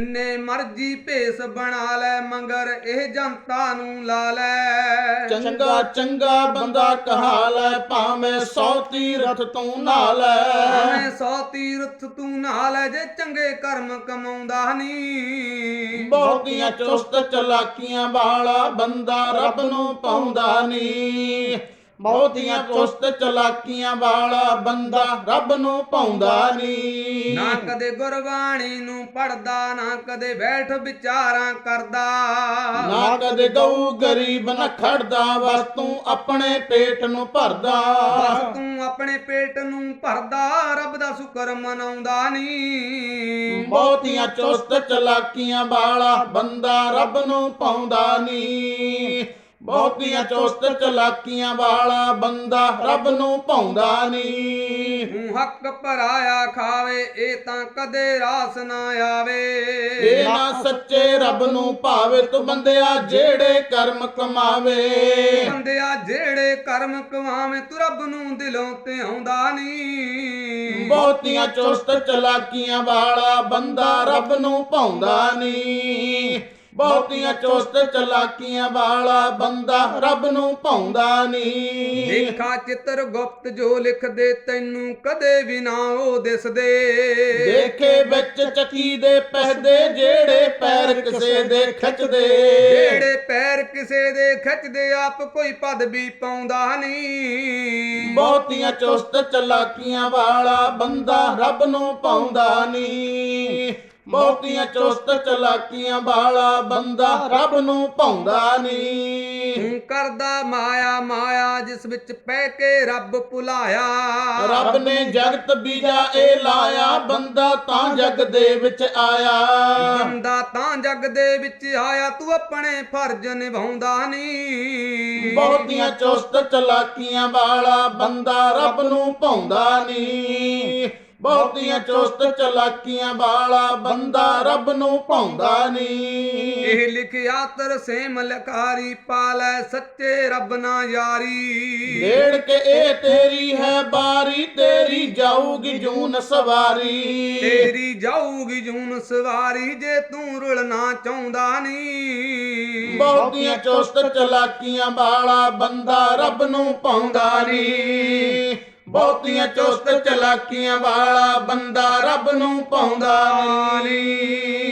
ਜਿੰਨੇ ਮਰਜ਼ੀ ਭੇਸ ਬਣਾ ਲੈ ਮੰਗਰ ਇਹ ਜਨਤਾ ਨੂੰ ਲਾ ਲੈ। ਚੰਗਾ ਚੰਗਾ ਬੰਦਾ ਕਹਾ ਲੈ ਭਾਵੇਂ ਸੌ ਤੀਰਥ ਤੂੰ ਨਾ ਲੈ। ਭਾਵੇਂ ਸੌ ਤੀਰਥ ਤੂੰ ਨਾਲ ਹੈ ਜੇ ਚੰਗੇ ਕਰਮ ਕਮਾਉਂਦਾ ਨਹੀਂ ਬਹੁਤੀਆਂ ਚੁਸਤ ਚਲਾਕੀਆਂ ਵਾਲਾ ਬੰਦਾ ਰੱਬ ਨੂੰ ਪਾਉਂਦਾ ਨਹੀਂ ਬਹੁਤੀਆਂ ਚੁਸਤ ਚਲਾਕੀਆਂ ਵਾਲਾ ਬੰਦਾ ਰੱਬ ਨੂੰ ਪਾਉਂਦਾ ਨਹੀਂ ਨਾ ਕਦੇ ਗੁਰਬਾਣੀ ਨੂੰ ਪੜਦਾ ਨਾ ਕਦੇ ਬੈਠ ਵਿਚਾਰਾਂ ਕਰਦਾ। ਨਾ ਕਦੇ ਗਊ ਗਰੀਬ ਨਾ ਖੜਦਾ ਬਸ ਤੂੰ ਆਪਣੇ ਪੇਟ ਨੂੰ ਭਰਦਾ। ਬਸ ਤੂੰ ਆਪਣੇ ਪੇਟ ਨੂੰ ਭਰਦਾ ਰੱਬ ਦਾ ਸ਼ੁਕਰ ਮਨਾਉਂਦਾ ਨਹੀਂ ਬਹੁਤੀਆਂ ਚੁਸਤ ਚਲਾਕੀਆਂ ਵਾਲਾ ਬੰਦਾ ਰੱਬ ਨੂੰ ਪਾਉਂਦਾ ਨਹੀਂ ਬਹੁਤੀਆਂ ਚੁਸਤ ਚਲਾਕੀਆਂ ਵਾਲਾ ਬੰਦਾ ਰੱਬ ਨੂੰ ਪਾਉਂਦਾ ਨਹੀਂ। ਤੂੰ ਹੱਕ ਭਰਾਇਆ ਖਾਵੇ ਇਹ ਤਾਂ ਕਦੇ ਰਾਸ ਨਾ ਆਵੇ। ਇਹ ਨਾ ਸੱਚੇ ਰੱਬ ਨੂੰ ਭਾਵੇ ਤੂੰ ਬੰਦਿਆ ਜਿਹੜੇ ਕਰਮ ਕਮਾਵੇ। ਬੰਦਿਆ ਜਿਹੜੇ ਕਰਮ ਕਮਾਵੇਂ ਤੂੰ ਰੱਬ ਨੂੰ ਦਿਲੋਂ ਤੇ ਆਉਂਦਾ ਨਹੀਂ। ਬਹੁਤੀਆਂ ਚੁਸਤ ਚਲਾਕੀਆਂ ਵਾਲਾ ਬੰਦਾ ਰੱਬ ਨੂੰ ਪਾਉਂਦਾ ਨਹੀਂ। ਬਹੁਤੀਆਂ ਚੁਸਤ ਚਲਾਕੀਆਂ ਵਾਲਾ ਬੰਦਾ ਰੱਬ ਨੂੰ ਪਾਉਂਦਾ ਨਹੀਂ। ਦੇਖਾ ਚਿੱਤਰ ਗੁਪਤ ਜੋ ਲਿਖਦੇ ਤੈਨੂੰ ਕਦੇ ਵੀ ਨਾ ਉਹ ਦਿਸਦੇ। ਦੇਖੇ ਵਿੱਚ ਚੱਕੀ ਦੇ ਪਹਿਦੇ ਜਿਹੜੇ ਪੈਰ ਕਿਸੇ ਦੇ ਖਿੱਚਦੇ। ਜਿਹੜੇ ਪੈਰ ਕਿਸੇ ਦੇ ਖਿੱਚਦੇ ਆਪ ਕੋਈ ਪਦਵੀ ਪਾਉਂਦਾ ਨਹੀਂ। ਬਹੁਤੀਆਂ ਚੁਸਤ ਚਲਾਕੀਆਂ ਵਾਲਾ ਬੰਦਾ ਰੱਬ ਨੂੰ ਪਾਉਂਦਾ ਨਹੀਂ। ਬਹੁਤੀਆਂ ਚੁਸਤ ਚਲਾਕੀਆਂ ਵਾਲਾ ਬੰਦਾ ਰੱਬ ਨੂੰ ਪਾਉਂਦਾ ਨਹੀਂ। ਤੂੰ ਕਰਦਾ ਮਾਇਆ ਮਾਇਆ ਜਿਸ ਵਿੱਚ ਪੈ ਕੇ ਰੱਬ ਭੁਲਾਇਆ। ਰੱਬ ਨੇ ਜਗਤ ਬੀਜਾ ਇਹ ਲਾਇਆ ਬੰਦਾ ਤਾਂ ਜਗ ਦੇ ਵਿੱਚ ਆਇਆ। ਬੰਦਾ ਤਾਂ ਜਗ ਦੇ ਵਿੱਚ ਆਇਆ ਤੂੰ ਆਪਣੇ ਫਰਜ਼ ਨਿਭਾਉਂਦਾ ਨਹੀਂ। ਬਹੁਤੀਆਂ ਚੁਸਤ ਚਲਾਕੀਆਂ ਵਾਲਾ ਬੰਦਾ ਰੱਬ ਨੂੰ ਪਾਉਂਦਾ ਨਹੀਂ। ਬਹੁਤੀਆਂ ਚੁਸਤ ਚਲਾਕੀਆਂ ਵਾਲਾ ਬੰਦਾ ਰੱਬ ਨੂੰ ਪਾਉਂਦਾ ਨਹੀਂ। ਇਹ ਲਿਖਿਆ ਤਰਸੇਮ ਲਕਾਰੀ ਪਾਲੈ ਸੱਚੇ ਰੱਬ ਨਾ ਯਾਰੀ। ਡੇੜ ਕੇ ਇਹ ਤੇਰੀ ਹੈ ਬਾਰੀ ਤੇਰੀ ਜਾਊਗੀ ਜੂਨ ਸਵਾਰੀ। ਤੇਰੀ ਜਾਊਗੀ ਜੂਨ ਸਵਾਰੀ ਜੇ ਤੂੰ ਰੁਲਣਾ ਚਾਹੁੰਦਾ ਨਹੀਂ ਬਹੁਤੀਆਂ ਚੁਸਤ ਚਲਾਕੀਆਂ ਵਾਲਾ ਬੰਦਾ ਰੱਬ ਨੂੰ ਪਾਉਂਦਾ ਨਹੀਂ। ਬਹੁਤੀਆਂ ਚੁਸਤ ਚਲਾਕੀਆਂ ਵਾਲਾ ਬੰਦਾ ਰੱਬ ਨੂੰ ਪਾਉਂਦਾ ਨਹੀਂ।